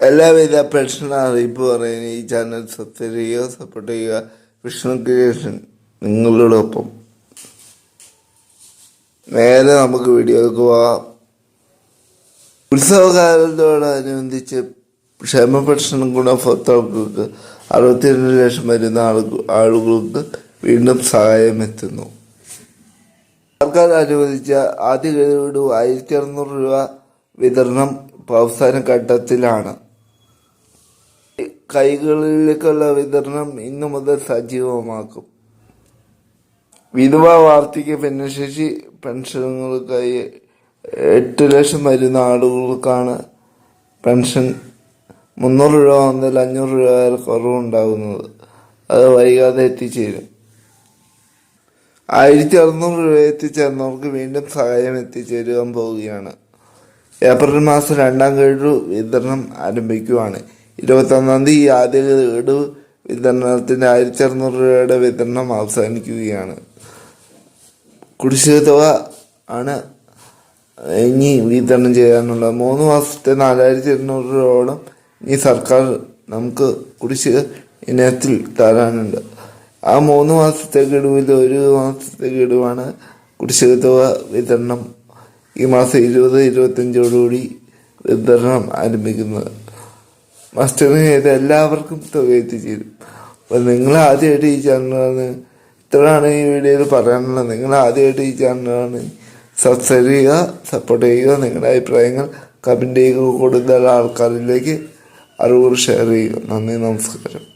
എല്ലാവിധ പെൻഷൻ അറിയിപ്പ് പറയുന്ന. ഈ ചാനൽ സബ്സ്ക്രൈബ് ചെയ്യുക സപ്പോർട്ട് ചെയ്യുക. വിഷ്ണു ക്രിയേഷൻ നിങ്ങളോടൊപ്പം. നേരെ നമുക്ക് വീഡിയോക്ക് പോവാം. ഉത്സവകാലത്തോടനുബന്ധിച്ച് ക്ഷേമ പെൻഷൻ ഗുണഭോക്താക്കൾക്ക് അറുപത്തിരണ്ട് ലക്ഷം വരുന്ന ആളുകൾ ആളുകൾക്ക് വീണ്ടും സഹായം എത്തുന്നു സർക്കാർ അനുവദിച്ച ആദ്യ ഗഡു ആയിരത്തി അറുന്നൂറ് രൂപ വിതരണം ഇപ്പോൾ അവസാന ഘട്ടത്തിലാണ്. കൈകളിലേക്കുള്ള വിതരണം ഇന്നു മുതൽ സജീവമാക്കും. വിധവ വാർദ്ധക്യ ഭിന്നശേഷി പെൻഷനുകൾക്കായി എട്ട് ലക്ഷം വരുന്ന ആളുകൾക്കാണ് പെൻഷൻ. മുന്നൂറ് രൂപ മുതൽ അഞ്ഞൂറ് രൂപ വരെ കുറവുണ്ടാകുന്നത്. അത് വൈകാതെ എത്തിച്ചേരും. ആയിരത്തി അറുന്നൂറ് രൂപ എത്തിച്ചേർന്നവർക്ക് വീണ്ടും സഹായം എത്തിച്ചേരുവാൻ പോവുകയാണ്. ഏപ്രിൽ മാസം രണ്ടാം ഗഡു വിതരണം ആരംഭിക്കുവാണ്. ഇരുപത്തൊന്നാം തീയതി ആദ്യ ഗഡു വിതരണത്തിന്റെ ആയിരത്തി അറുന്നൂറ് രൂപയുടെ വിതരണം അവസാനിക്കുകയാണ്. കുടിശ്ശിക തുക ആണ് ഇനി വിതരണം ചെയ്യാനുള്ളത്. മൂന്ന് മാസത്തെ നാലായിരത്തി എണ്ണൂറ് രൂപയോളം ഈ സർക്കാർ നമുക്ക് കുടിശ്ശിക ഇനത്തിൽ തരാനുണ്ട്. ആ മൂന്ന് മാസത്തെ ഗഡുവിൽ ഒരു മാസത്തെ ഗഡുവാണ് കുടിശ്ശിക തുക വിതരണം ഈ മാസം ഇരുപത് ഇരുപത്തഞ്ചോടുകൂടി വിതരണം ആരംഭിക്കുന്നത്. മസ്റ്ററിങ് ചെയ്ത എല്ലാവർക്കും തുക എത്തിച്ചേരും അപ്പം നിങ്ങൾ ആദ്യമായിട്ട് ഈ ചാനലാണ്. ഇത്രയാണ് ഈ വീഡിയോയിൽ പറയാനുള്ളത്. നിങ്ങൾ ആദ്യമായിട്ട് ഈ ചാനലാണ്. സബ്സ്ക്രൈബ് ചെയ്യുക സപ്പോർട്ട് ചെയ്യുക. നിങ്ങളുടെ അഭിപ്രായങ്ങൾ കമന്റ് ചെയ്യുക കൂടുതൽ ആൾക്കാരിലേക്ക് അറിവുകൾ ഷെയർ ചെയ്യുക. നന്ദി നമസ്കാരം.